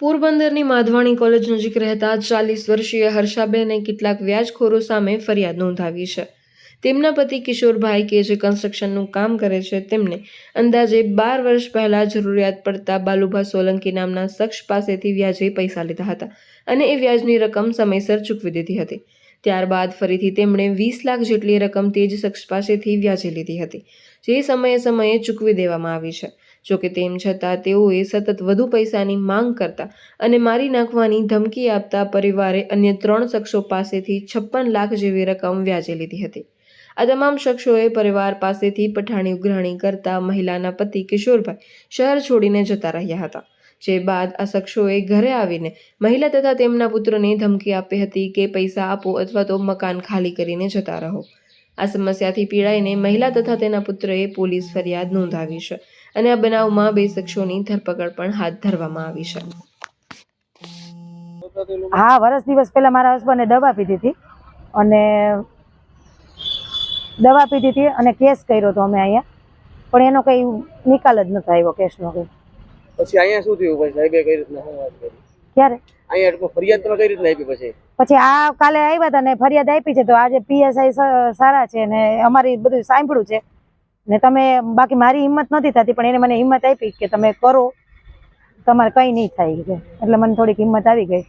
પોરબંદરની માધવાણી કોલેજ નજીક રહેતા ચાલીસ વર્ષીય હર્ષાબેને કેટલાક વ્યાજખોરો સામે ફરિયાદ નોંધાવી છે. તેમના પતિ કિશોરભાઈ કે જે કન્સ્ટ્રક્શનનું કામ કરે છે, તેમને અંદાજે બાર વર્ષ પહેલાં જરૂરિયાત પડતા બાલુભા સોલંકી નામના શખ્સ પાસેથી વ્યાજે પૈસા લીધા હતા અને એ વ્યાજની રકમ સમયસર ચૂકવી દીધી હતી. ત્યારબાદ ફરીથી તેમણે વીસ લાખ જેટલી રકમ તે જ શખ્સ પાસેથી વ્યાજે લીધી હતી, જે સમયે સમયે ચૂકવી દેવામાં આવી છે. જોકે તેમ છતાં તેઓએ સતત વધુ પૈસાની માંગ કરતા અને મારી નાખવાની ધમકી આપતા પરિવારે અન્ય ત્રણ શખ્સો પાસેથી છપ્પન લાખ જેવી રકમ વ્યાજે લીધી હતી. આ તમામ શખ્સોએ પરિવાર પાસેથી પઠાણી ઉઘરાણી કરતા મહિલાના પતિ કિશોરભાઈ શહેર છોડીને જતા રહ્યા હતા. જે બાદ આ શખ્સોએ ઘરે આવીને મહિલા તથા તેમના પુત્રને ધમકી આપી હતી કે પૈસા આપો અથવા તો મકાન ખાલી કરીને જતા રહો. આ સમસ્યાથી પીડાઈને મહિલા તથા તેના પુત્રએ પોલીસ ફરિયાદ નોંધાવી છે અને આ બનાવમાં બે શખ્સોની ધરપકડ પણ હાથ ધરવામાં આવી છે. હા વર્ષ દિવસ પહેલા મારા હસબન્ડે દવા પીધી હતી અને દવા પીધી હતી અને કેસ કર્યો હતો અમે અહીંયા. પણ એનો કઈ નિકાલ જ નથી આવ્યો કેસનો કઈ. પછી અહીંયા શું થયું? પછી સાહેબે કઈ રીતના શું ક્યારે? અહીંયા ફરિયાદ તમે કઈ રીતના આપી પછી? પછી આ કાલે આવ્યા હતા ને ફરિયાદ આપી છે તો આજે પીએસઆઈ સારા છે ને અમારી બધું સાંભળ્યું છે. ને તમે બાકી મારી હિંમત નથી થતી પણ એને મને હિંમત આપી કે તમે કરો. તમારે કંઈ નહીં થાય એટલે મને થોડીક હિંમત આવી ગઈ.